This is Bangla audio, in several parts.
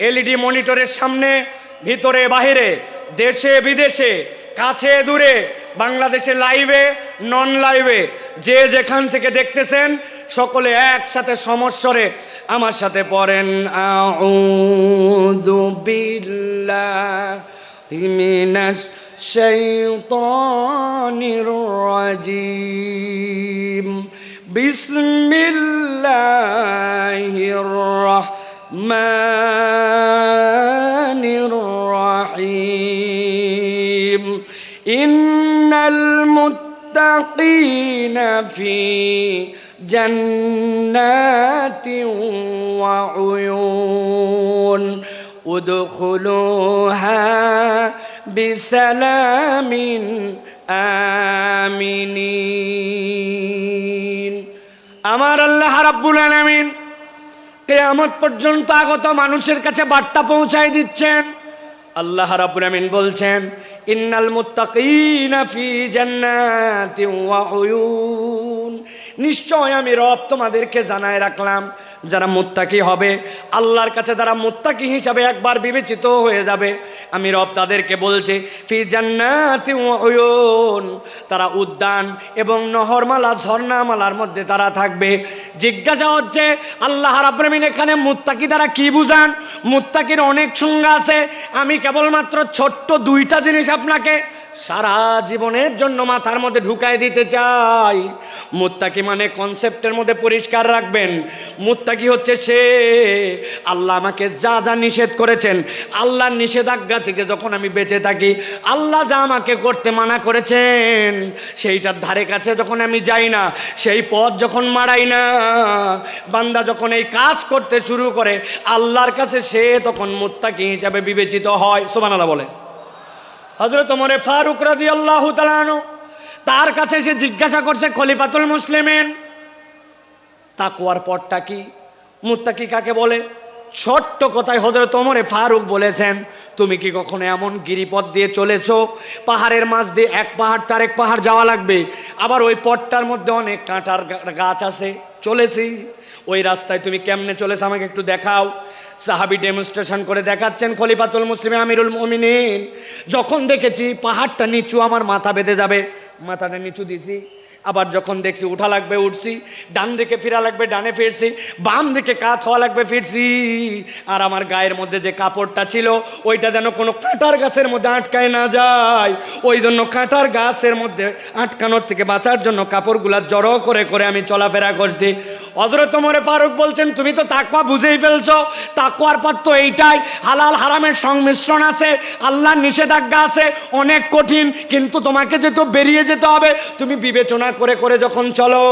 এলইডি মনিটরের সামনে, ভিতরে, বাহিরে, দেশে, বিদেশে, কাছে, দূরে, বাংলাদেশে লাইভে নন লাইভে যে যেখান থেকে দেখতেছেন, সকলে একসাথে সমস্বরে আমার সাথে পড়েন। আউযু বিল্লাহি মিনাশ ইন্নাল মুত্তাকিনা ফি جنات وعيون ادخلوها بسلام آمنين আমার আল্লাহ রাব্বুল আলামিন কেয়ামত পর্যন্ত আগত মানুষের কাছে বার্তা পৌঁছায় দিচ্ছেন আল্লাহ রাব্বুল আলামিন বলছেন ইন্নাল মুত্তাকিনা নিশ্চয় আমি রব তোমাদেরকে জানায় রাখলাম, যারা মুত্তাকি হবে, আল্লাহর কাছে যারা মুত্তাকি হিসাবে একবার বিবেচিত হয়ে যাবে। আমি রব তাদেরকে বলছে, ফি জান্নাতি ওয়া উয়ুন। তারা উদ্যান এবং নহরমালা, ঝর্ণামালার মধ্যে তারা থাকবে। জিজ্ঞাসা হচ্ছে, আল্লাহ রাব্রামিন এখানে মুত্তাকি দ্বারা কি বুঝান? মুত্তাকির অনেক সংজ্ঞা আছে। আমি কেবলমাত্র ছোট্ট দুইটা জিনিস আপনাকে সারা জীবনের জন্য মাথার মধ্যে ঢুকাই দিতে চাই। মুত্তাকি মানে কনসেপ্টের মধ্যে পরিষ্কার রাখবেন। মুত্তাকি হচ্ছে সে, আল্লাহ আমাকে যা যা নিষেধ করেছেন, আল্লাহর নিষেধাজ্ঞা থেকে যখন আমি বেঁচে থাকি, আল্লাহ যা আমাকে করতে মানা করেছেন, সেইটার ধারে কাছে যখন আমি যাই না, সেই পথ যখন মারাই না, বান্দা যখন এই কাজ করতে শুরু করে, আল্লাহর কাছে সে তখন মুত্তাকি হিসাবে বিবেচিত হয়। সোবানালা বলে হজরত ওমরে ফারুক রাজি আল্লাহ তার কাছে সে জিজ্ঞাসা করছে, খলিফাতুল মুসলিমেন। তাকুয়ার পথটা কি? মুত্তাকি কাকে বলে? ছোট্ট কথায় হজরত ওমরে ফারুক বলেছেন, তুমি কি কখনো এমন গিরিপথ দিয়ে চলেছো? পাহাড়ের মাছ দিয়ে এক পাহাড় তার এক পাহাড় যাওয়া লাগবে। আবার ওই পথটার মধ্যে অনেক কাঁটার গাছ আছে, চলেছি। ওই রাস্তায় তুমি কেমনে চলেছো আমাকে একটু দেখাও। সাহাবি ডেমনস্ট্রেশন করে দেখাচ্ছেন খলিফাতুল মুসলিম আমিরুল মমিনিন। যখন দেখেছি পাহাড়টা নিচু, আমার মাথা বেঁধে যাবে। মাথাটা নিচু দিছি। আবার যখন দেখছি উঠা লাগবে, উঠছি, ডান দিকে ফিরা লাগবে, ডানে ফিরছি, বাম দিকে কাত হওয়া লাগবে, ফিরছি। আর আমার গায়ের মধ্যে যে কাপড়টা ছিল, ওইটা যেন কোনো কাঁটার গাছের মধ্যে আটকায় না যায়। ওই জন্য কাঁটার গাছের মধ্যে আটকানোর থেকে বাঁচার জন্য কাপড়গুলা জড়ো করে করে আমি চলাফেরা করছি। অদরত মরে ফারুক বলছেন, তুমি তো তাকুয়া বুঝেই ফেলছো। তাকুয়ার পর তো এইটাই। হালাল হারামের সংমিশ্রণ আছে, আল্লাহর নিষেধাজ্ঞা আছে, অনেক কঠিন, কিন্তু তোমাকে যেহেতু বেরিয়ে যেতে হবে, তুমি বিবেচনা করে করে যখন চলো,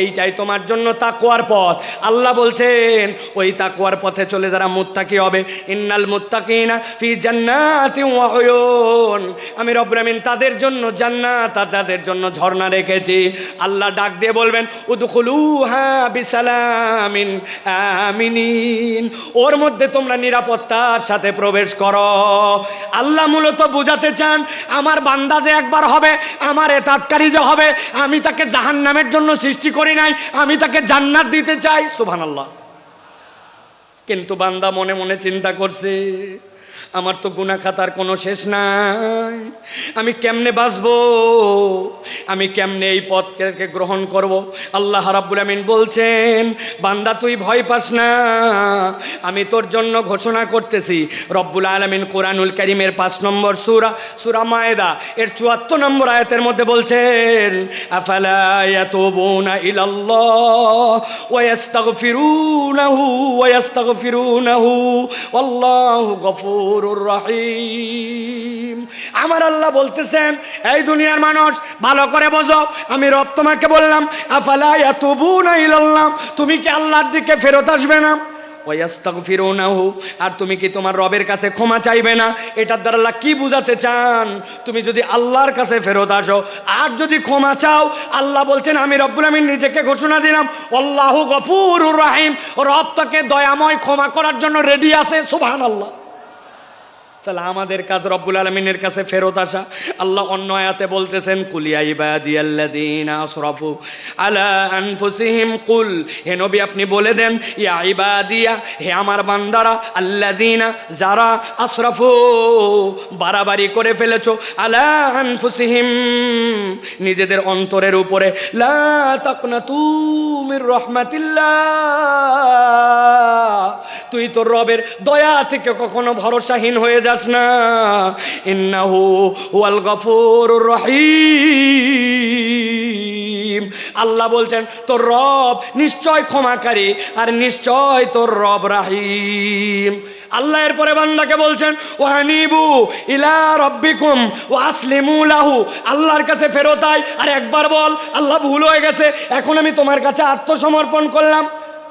এইটাই তোমার জন্য তাকুয়ার পথ। আল্লাহ বলছেন, ওই তাকুয়ার পথে চলে যারা মুত্তাকি হবে। ইন্নাল মুত্তাকিনা ফি জান্নাতি ওয়া উয়ুন। আমি রব্রামিন তাদের জন্য জান্নাত আর তাদের জন্য ঝর্ণা রেখেছি। আল্লাহ ডাক দিয়ে বলবেন, উদখুলুহা বিসালামিন আমিনিন। ওর মধ্যে তোমরা নিরাপত্তার সাথে প্রবেশ করো। আল্লাহ মূলত বুঝাতে চান, আমার বান্দা যে একবার হবে, আমার এতাতকারী যে হবে আমি তাকে জাহান নামের জন্য সৃষ্টি করি নাই, আমি তাকে জান্নাত দিতে চাই। সুভান আল্লাহ কিন্তু বান্দা মনে মনে চিন্তা করছে, আমার তো গুনা খাতার কোনো শেষ নাই। আমি কেমনে বাঁচবো? আমি কেমনে এই পথকে গ্রহণ করব? আল্লাহ রাব্বুল আমিন বলছেন, বান্দা, তুই ভয় পাস না। আমি তোর জন্য ঘোষণা করতেছি। রব্বুল আলমিন কোরআনুল করিমের পাঁচ নম্বর সুরা সুরা মায়েদা, এর চুয়াত্তর নম্বর আয়াতের মধ্যে বলছেন, আফালা ইয়াতুবুনা ইলাল্লাহ ওয়া ইয়াস্তাগফিরুনাহু ওয়া ইয়াস্তাগফিরুনাহু আল্লাহু গফুরুর রহিম। আমার আল্লাহ বলতেছেন, এই দুনিয়ার মানুষ, ভালো করে বোঝো, আমি রব তোমাকে বললাম, আফালা ইয়াতুবুনা ইলাল্লাহ, তুমি কি আল্লাহর দিকে ফেরত আসবে না? ওয়াস্তাগফিরুনাহু আর তুমি কি তোমার রবের কাছে ক্ষমা চাইবে না? এটার দ্বারা আল্লাহ কি বুঝাতে চান? তুমি যদি আল্লাহর কাছে ফেরত আসো, আর যদি ক্ষমা চাও, আল্লাহ বলছেন, আমি রব্বুল আমিন নিজেকে ঘোষণা দিলাম, আল্লাহু গফুরুর রাহিম রব তাকে দয়াময় ক্ষমা করার জন্য রেডি আছে সুবহানাল্লাহ। তাহলে আমাদের কাজ রব্বুল আলমিনের কাছে ফেরত আসা। আল্লাহ অন্য আয়াতে বলতেছেন কুলিয়া ইবাদিয়াল্লাযীনা আসরাফু আলা আনফুসিহিম, কুল, হে নবী আপনি বলে দেন, ইয়া ইবাদিয়া, হে আমার বান্দারা, আল্লাযীনা যারা আসরাফু, বাড়াবাড়ি করে ফেলেছো, আলা আনফুসিহিম, নিজেদের অন্তরের উপরে, লা তাকনাতু মির রাহমাতিল্লাহ, তুই তোর রবের দয়া থেকে কখনো ভরসাহীন হয়ে যাস না ইন্নাহু ওয়াল গফুর রহিম। আল্লাহ বলছেন, তোর রব নিশ্চয় ক্ষমাকারী আর নিশ্চয় তোর রব রাহিম। আল্লাহ এর পরে বান্দাকে বলছেন ও হানিবু ইলা রব্বিকুম ও আসলিমু লাহু। আল্লাহর কাছে ফেরত আয়। আর একবার বল, আল্লাহ ভুল হয়ে গেছে, এখন আমি তোমার কাছে আত্মসমর্পণ করলাম।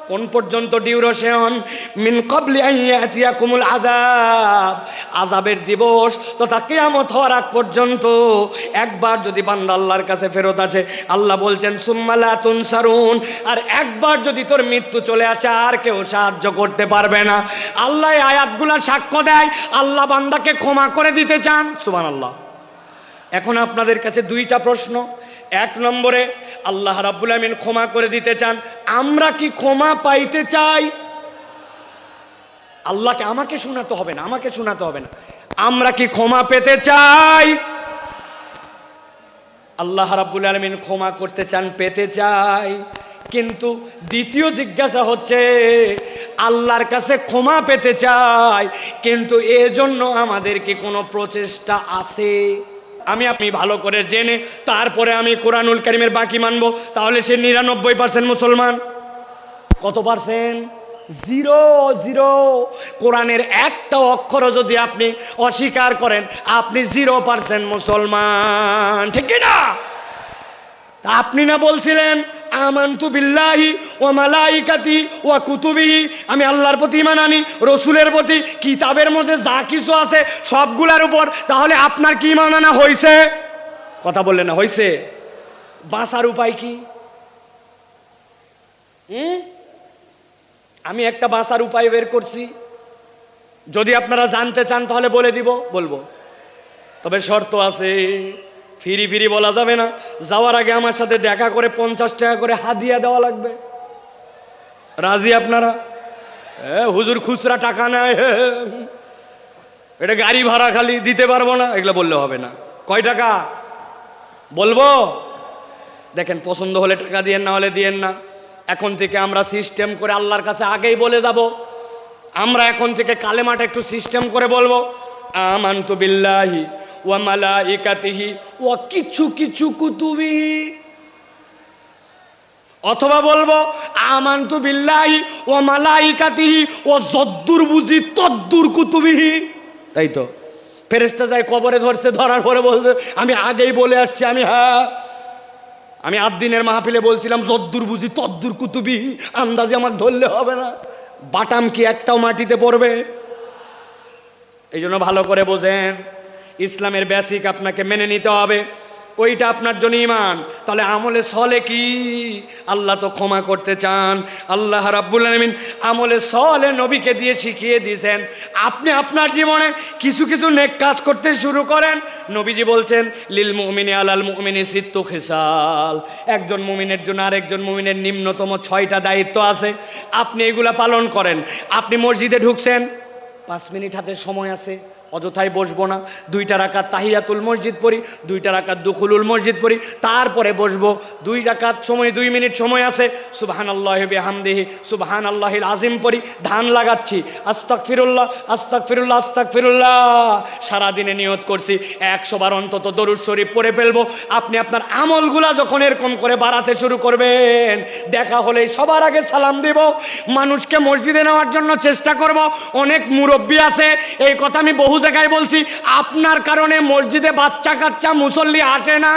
কোন পর্যন্ত ডিউরেশন? মিন কবলি আইয়াতিয়া কুমুল আজাব আজাবের দিবস তথা কেয়ামত হওয়ার আগ পর্যন্ত একবার যদি বান্দা আল্লাহর কাছে ফেরত আছে আল্লাহ বলছেন সুম্মালা তুনসারুন। আর একবার যদি তোর মৃত্যু চলে আসে, আর কেউ সাহায্য করতে পারবে না। আল্লাহ আয়াতগুলা সাক্ষ্য দেয়। আল্লাহ বান্দাকে ক্ষমা করে দিতে চান। সুবান আল্লাহ এখন আপনাদের কাছে দুইটা প্রশ্ন। এক নম্বরে, আল্লাহ রাব্বুল আমিন ক্ষমা করে দিতে চান। আমরা কি ক্ষমা পাইতে চাই? আল্লাহকে আমাকে শোনাতে হবে না, আমাকে শোনাতে হবে না। আমরা কি ক্ষমা পেতে চাই? আল্লাহ রাব্বুল আলমিন ক্ষমা করতে চান, পেতে চাই। কিন্তু দ্বিতীয় জিজ্ঞাসা হচ্ছে, আল্লাহর কাছে ক্ষমা পেতে চাই, কিন্তু এজন্য আমাদের কি কোনো প্রচেষ্টা আছে? আমি আপনি ভালো করে জেনে তারপরে আমি কোরআনুল করিমের বাকি মানব। তাহলে সে নিরানব্বই পার্সেন্ট মুসলমান। কত পার্সেন্ট জিরো জিরো কোরআনের একটা অক্ষরও যদি আপনি অস্বীকার করেন, আপনি জিরো পার্সেন্ট মুসলমান। ঠিক না আপনি না বলছিলেন আমান্তু বিল্লাহি ও মালাইকাতি ও কুতুবিহি। আমি আল্লাহর প্রতি ইমান আনি, রসুলের প্রতি, কিতাবের মধ্যে যা কিছু আছে সবগুলার উপর। তাহলে আপনার কি ইমান আনা হয়েছে কথা বললেন না হয়েছে বাঁচার উপায় কি? আমি একটা বাঁচার উপায় বের করছি। যদি আপনারা জানতে চান তাহলে বলে দিব, বলব। তবে শর্ত আছে ফিরি ফিরি বলা যাবে না। যাওয়ার আগে আমার সাথে দেখা করে পঞ্চাশ টাকা করে হাদিয়া দেওয়া লাগবে। রাজি আপনারা? হুজুর খুচরা টাকা নেয়। এটা গাড়ি ভাড়া খালি দিতে পারব না। এগুলো বললে হবে না। কয় টাকা? বলব? দেখেন, পছন্দ হলে টাকা দিয়েন, না হলে দিয়েন না। এখন থেকে আমরা সিস্টেম করে আল্লাহর কাছে আগেই বলে যাব। আমরা এখন থেকে কালেমাটা একটু সিস্টেম করে বলব। আমান্তু বিল্লাহি। ওয়া মালাইকাতিহি, ওয়া কিছু কিছু কুতুবিহি। অথবা বলব, আমান্তু বিল্লাহি ওয়া মালাইকাতিহি ও যদ্দুর বুঝি তদ্দুর কুতুবিহি। তাই তো? ফেরেস্তা যায় কবরে ধরছে, ধরার পরে বলছে, আমি আগেই বলে আসছি, আমি হ্যাঁ আমি আট দিনের মাহফিলে বলছিলাম, যদ্দুর বুঝি তদ্দুর কুতুবি আন্দাজে আমাকে ধরলে হবে না। বাটাম কি একটাও মাটিতে পড়বে? এই জন্য ভালো করে বোঝেন। ইসলামের বেসিক আপনাকে মেনে নিতে হবে। ওইটা আপনার জন্য ইমান তাহলে আমলে সলে কি? আল্লাহ তো ক্ষমা করতে চান। আল্লাহ রাব্বুল আলমিন আমলে সলে নবীকে দিয়ে শিখিয়ে দিয়েছেন। আপনি আপনার জীবনে কিছু কিছু নেক কাজ করতে শুরু করেন। নবীজি বলছেন, লিল মুমিনি আলাল মুমিনি সিত্তু খিসাল। একজন মুমিনের জন্য আরেকজন মুমিনের নিম্নতম ছয়টা দায়িত্ব আছে। আপনি এগুলা পালন করেন। আপনি মসজিদে ঢুকছেন, পাঁচ মিনিট হাতে সময় আছে। অযথায় বসবো না। দুইটা রাকাত তাহিয়াতুল মসজিদ পড়ি, দুইটা রাকাত দুখুলুল মসজিদ পড়ি, তারপরে বসবো। দুই রাকাত সময়, দুই মিনিট সময় আছে। সুবহান আল্লাহ হামদেহি সুবহান আল্লাহিল আজিম পড়ি, ধান লাগাচ্ছি। আস্তাক ফিরুল্লাহ আস্তাক ফিরুল্লাহ আস্তাক ফিরুল্লাহ সারাদিনে নিয়ত করছি, একশো বার অন্তত দরুদ শরীফ পড়ে ফেলব। আপনি আপনার আমলগুলা যখন এরকম করে বাড়াতে শুরু করবেন, দেখা হলে সবার আগে সালাম দিব। মানুষকে মসজিদে নেওয়ার জন্য চেষ্টা করব। অনেক মুরব্বী আছে, এই কথা আমি বহু জায়গায় বলছি আপনার কারণে মসজিদে বাচ্চা কাচ্চা মুসল্লি আসে না।